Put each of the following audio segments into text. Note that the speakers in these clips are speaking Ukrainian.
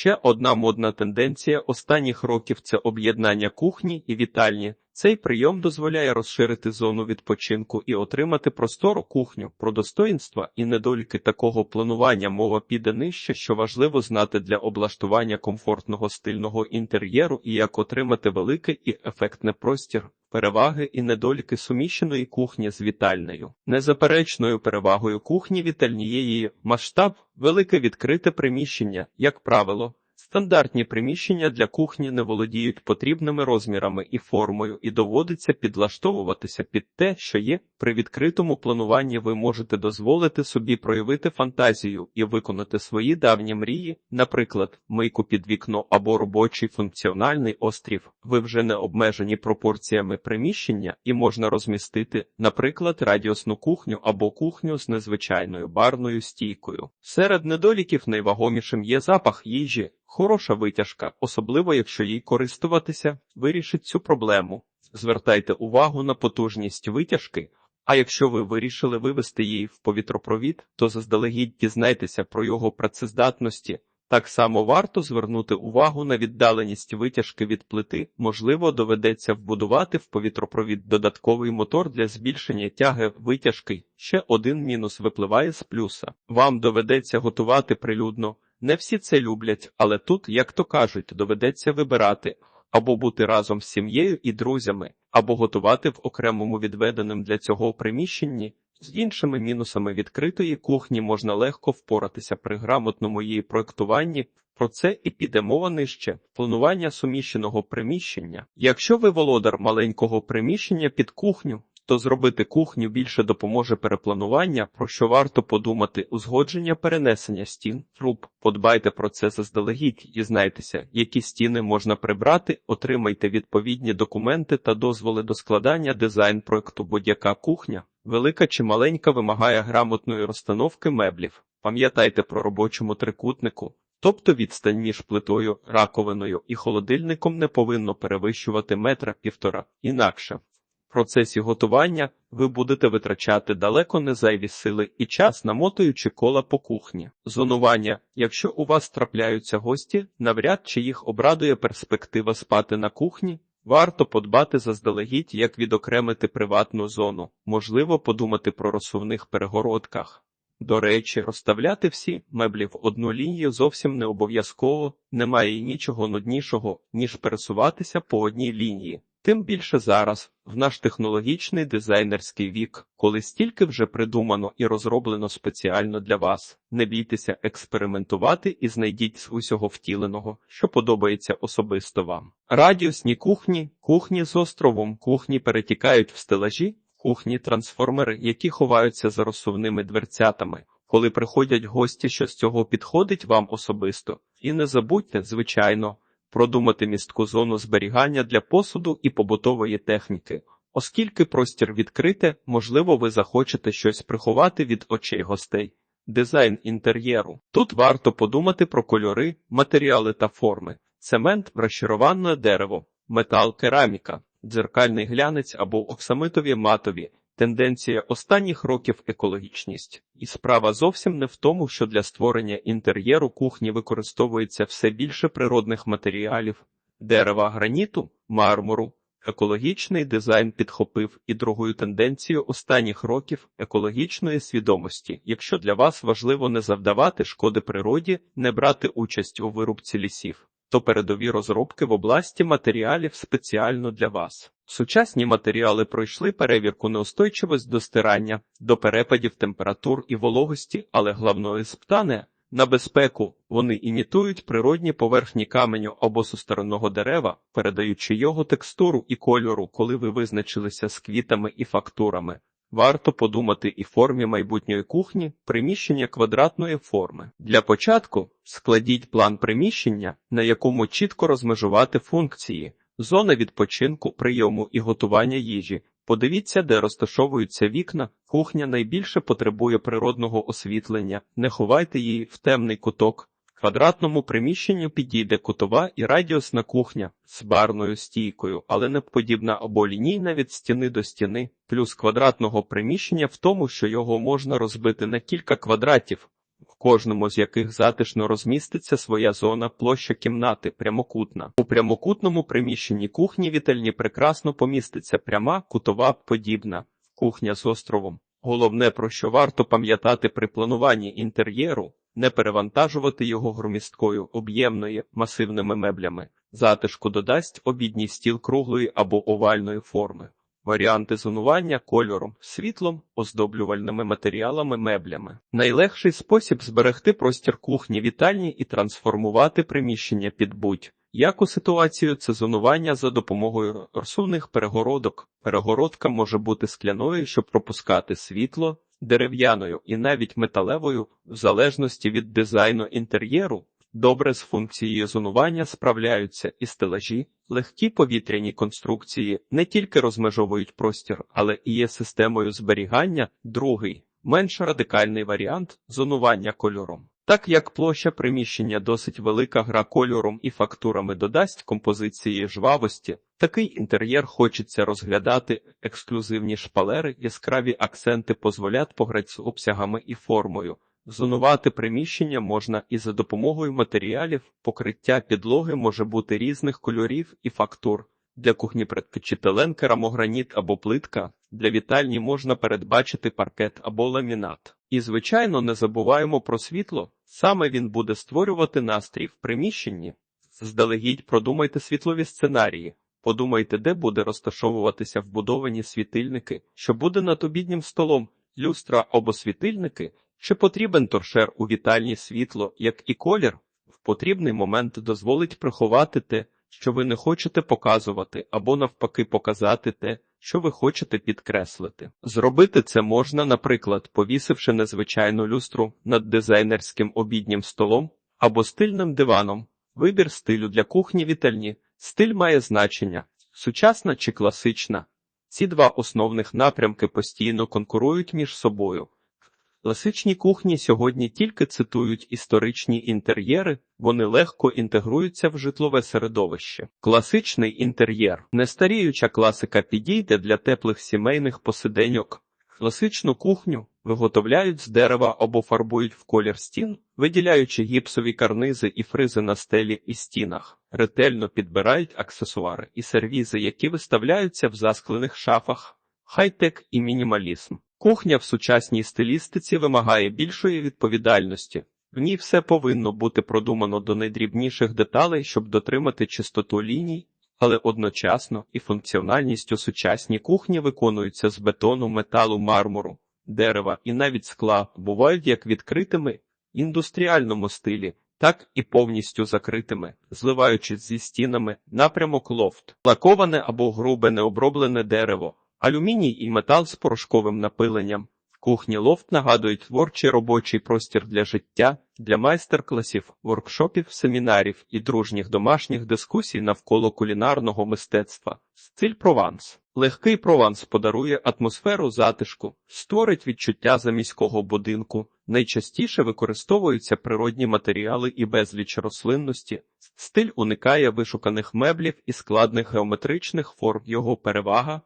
Ще одна модна тенденція останніх років це об'єднання кухні і вітальні. Цей прийом дозволяє розширити зону відпочинку і отримати простору кухню. Про достоїнства і недоліки такого планування мова піде нижче, що важливо знати для облаштування комфортного стильного інтер'єру і як отримати великий і ефектний простір. Переваги і недоліки суміщеної кухні з вітальною. Незаперечною перевагою кухні вітальні є її масштаб, велике відкрите приміщення, як правило. Стандартні приміщення для кухні не володіють потрібними розмірами і формою, і доводиться підлаштовуватися під те, що є. При відкритому плануванні ви можете дозволити собі проявити фантазію і виконати свої давні мрії, наприклад, мийку під вікно або робочий функціональний острів. Ви вже не обмежені пропорціями приміщення і можна розмістити, наприклад, радіусну кухню або кухню з незвичайною барною стійкою. Серед недоліків найвагомішим є запах їжі. Хороша витяжка, особливо якщо їй користуватися, вирішить цю проблему. Звертайте увагу на потужність витяжки, а якщо ви вирішили вивести її в повітропровід, то заздалегідь дізнайтеся про його працездатності. Так само варто звернути увагу на віддаленість витяжки від плити. Можливо, доведеться вбудувати в повітропровід додатковий мотор для збільшення тяги витяжки. Ще один мінус випливає з плюса. Вам доведеться готувати прилюдно. Не всі це люблять, але тут, як то кажуть, доведеться вибирати або бути разом з сім'єю і друзями, або готувати в окремому відведеному для цього приміщенні. З іншими мінусами відкритої кухні можна легко впоратися при грамотному її проектуванні. Про це і піде мова нижче планування суміщеного приміщення. Якщо ви володар маленького приміщення під кухню, то зробити кухню більше допоможе перепланування, про що варто подумати узгодження перенесення стін, труб. Подбайте про це заздалегідь, дізнайтеся, які стіни можна прибрати, отримайте відповідні документи та дозволи до складання дизайн проекту будь-яка кухня, велика чи маленька вимагає грамотної розстановки меблів. Пам'ятайте про робочому трикутнику. Тобто відстань між плитою, раковиною і холодильником не повинно перевищувати метра півтора, інакше процесі готування ви будете витрачати далеко не зайві сили і час, намотуючи кола по кухні. Зонування, якщо у вас трапляються гості, навряд чи їх обрадує перспектива спати на кухні. Варто подбати заздалегідь, як відокремити приватну зону, можливо, подумати про розсувних перегородках. До речі, розставляти всі меблі в одну лінію зовсім не обов'язково, немає нічого нуднішого, ніж пересуватися по одній лінії. Тим більше зараз, в наш технологічний дизайнерський вік, коли стільки вже придумано і розроблено спеціально для вас, не бійтеся експериментувати і знайдіть з усього втіленого, що подобається особисто вам. Радіусні кухні, кухні з островом, кухні перетікають в стелажі, кухні трансформери, які ховаються за розсувними дверцятами. Коли приходять гості, що з цього підходить вам особисто, і не забудьте, звичайно продумати містку зону зберігання для посуду і побутової техніки. Оскільки простір відкрите, можливо, ви захочете щось приховати від очей гостей. Дизайн інтер'єру. Тут варто подумати про кольори, матеріали та форми, цемент, розчаруване дерево, метал, кераміка, дзеркальний глянець або оксамитові матові, Тенденція останніх років екологічність, і справа зовсім не в тому, що для створення інтер'єру кухні використовується все більше природних матеріалів, дерева, граніту, мармуру. Екологічний дизайн підхопив і другою тенденцією останніх років екологічної свідомості. Якщо для вас важливо не завдавати шкоди природі, не брати участь у вирубці лісів, то передові розробки в області матеріалів спеціально для вас. Сучасні матеріали пройшли перевірку неустойчивість до стирання, до перепадів температур і вологості, але головною спитане на безпеку вони імітують природні поверхні каменю або сусторонного дерева, передаючи його текстуру і кольору, коли ви визначилися з квітами і фактурами. Варто подумати і формі майбутньої кухні, приміщення квадратної форми. Для початку складіть план приміщення, на якому чітко розмежувати функції, зона відпочинку, прийому і готування їжі. Подивіться, де розташовуються вікна. Кухня найбільше потребує природного освітлення. Не ховайте її в темний куток. Квадратному приміщенню підійде кутова і радіусна кухня з барною стійкою, але не подібна або лінійна від стіни до стіни, плюс квадратного приміщення в тому, що його можна розбити на кілька квадратів. в кожному з яких затишно розміститься своя зона площа кімнати прямокутна. У прямокутному приміщенні кухні вітальні прекрасно поміститься пряма, кутова, подібна кухня з островом. Головне, про що варто пам'ятати при плануванні інтер'єру, не перевантажувати його громісткою, об'ємною, масивними меблями. Затишку додасть обідній стіл круглої або овальної форми. Варіанти зонування кольором, світлом, оздоблювальними матеріалами, меблями. Найлегший спосіб зберегти простір кухні вітальні і трансформувати приміщення під будь. Яку ситуацію це зонування за допомогою розсувних перегородок. Перегородка може бути скляною, щоб пропускати світло, дерев'яною і навіть металевою, в залежності від дизайну інтер'єру. Добре з функцією зонування справляються і стелажі, легкі повітряні конструкції не тільки розмежовують простір, але і є системою зберігання. Другий, менш радикальний варіант зонування кольором. Так як площа приміщення досить велика гра кольором і фактурами додасть композиції жвавості, такий інтер'єр хочеться розглядати, ексклюзивні шпалери, яскраві акценти дозволять пограти з обсягами і формою. Зонувати приміщення можна і за допомогою матеріалів, покриття підлоги може бути різних кольорів і фактур. Для кухні предпочитален керамограніт або плитка, для вітальні можна передбачити паркет або ламінат. І, звичайно, не забуваємо про світло, саме він буде створювати настрій в приміщенні. Здалегідь продумайте світлові сценарії, подумайте, де буде розташовуватися вбудовані світильники, що буде над обіднім столом, люстра або світильники, чи потрібен торшер у вітальні світло, як і колір, в потрібний момент дозволить приховати те, що ви не хочете показувати, або навпаки показати те, що ви хочете підкреслити. Зробити це можна, наприклад, повісивши незвичайну люстру над дизайнерським обіднім столом або стильним диваном. Вибір стилю для кухні вітальні. Стиль має значення сучасна чи класична. Ці два основних напрямки постійно конкурують між собою. Класичні кухні сьогодні тільки цитують історичні інтер'єри, вони легко інтегруються в житлове середовище. Класичний інтер'єр нестаріюча класика підійде для теплих сімейних посиденьок. Класичну кухню виготовляють з дерева або фарбують в колір стін, виділяючи гіпсові карнизи і фризи на стелі і стінах, ретельно підбирають аксесуари і сервізи, які виставляються в засклених шафах, хай-тек і мінімалізм. Кухня в сучасній стилістиці вимагає більшої відповідальності. В ній все повинно бути продумано до найдрібніших деталей, щоб дотримати чистоту ліній, але одночасно і функціональність у сучасній кухні виконуються з бетону, металу, мармуру, дерева і навіть скла, бувають як відкритими індустріальному стилі, так і повністю закритими, зливаючись зі стінами напрямок лофт, лаковане або грубе необроблене дерево. Алюміній і метал з порошковим напиленням. Кухні лофт нагадують творчий робочий простір для життя, для майстер-класів, воркшопів, семінарів і дружніх домашніх дискусій навколо кулінарного мистецтва. Стиль прованс. Легкий прованс подарує атмосферу затишку, створить відчуття заміського будинку. Найчастіше використовуються природні матеріали і безліч рослинності. Стиль уникає вишуканих меблів і складних геометричних форм. Його перевага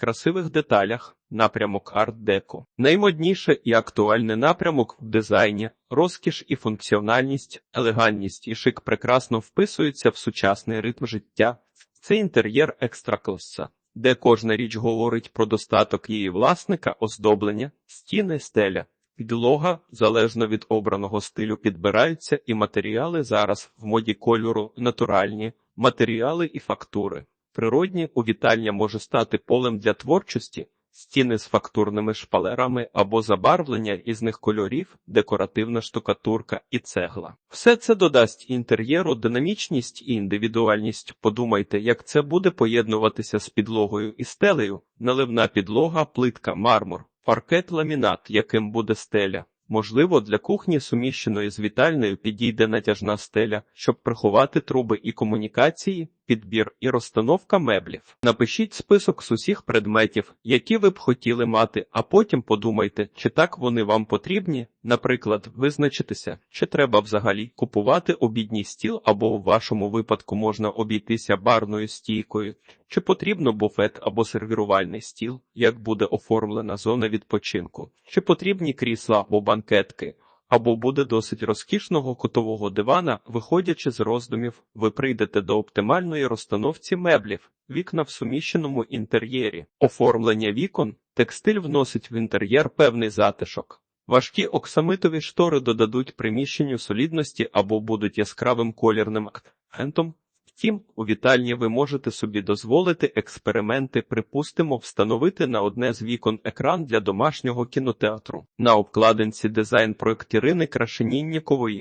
красивих деталях, напрямок арт-деко. Наймодніше і актуальний напрямок в дизайні, розкіш і функціональність, елегантність і шик прекрасно вписуються в сучасний ритм життя. Це інтер'єр екстракласа, де кожна річ говорить про достаток її власника, оздоблення, стіни, стеля. Підлога, залежно від обраного стилю, підбираються і матеріали зараз в моді кольору натуральні, матеріали і фактури. Природні увітання може стати полем для творчості, стіни з фактурними шпалерами або забарвлення із них кольорів, декоративна штукатурка і цегла. Все це додасть інтер'єру динамічність і індивідуальність. Подумайте, як це буде поєднуватися з підлогою і стелею, наливна підлога, плитка, мармур, паркет, ламінат, яким буде стеля. Можливо, для кухні, суміщеної з вітальною, підійде натяжна стеля, щоб приховати труби і комунікації, підбір і розстановка меблів. Напишіть список з усіх предметів, які ви б хотіли мати, а потім подумайте, чи так вони вам потрібні. Наприклад, визначитися, чи треба взагалі купувати обідній стіл, або в вашому випадку можна обійтися барною стійкою, чи потрібно буфет або сервірувальний стіл, як буде оформлена зона відпочинку, чи потрібні крісла або банкетки. Або буде досить розкішного кутового дивана, виходячи з роздумів, ви прийдете до оптимальної розстановці меблів, вікна в суміщеному інтер'єрі, оформлення вікон, текстиль вносить в інтер'єр певний затишок. Важкі оксамитові штори додадуть приміщенню солідності або будуть яскравим колірним акцентом. Втім, у вітальні ви можете собі дозволити експерименти, припустимо, встановити на одне з вікон екран для домашнього кінотеатру. На обкладинці дизайн проєкт Ірини Крашеніннікової.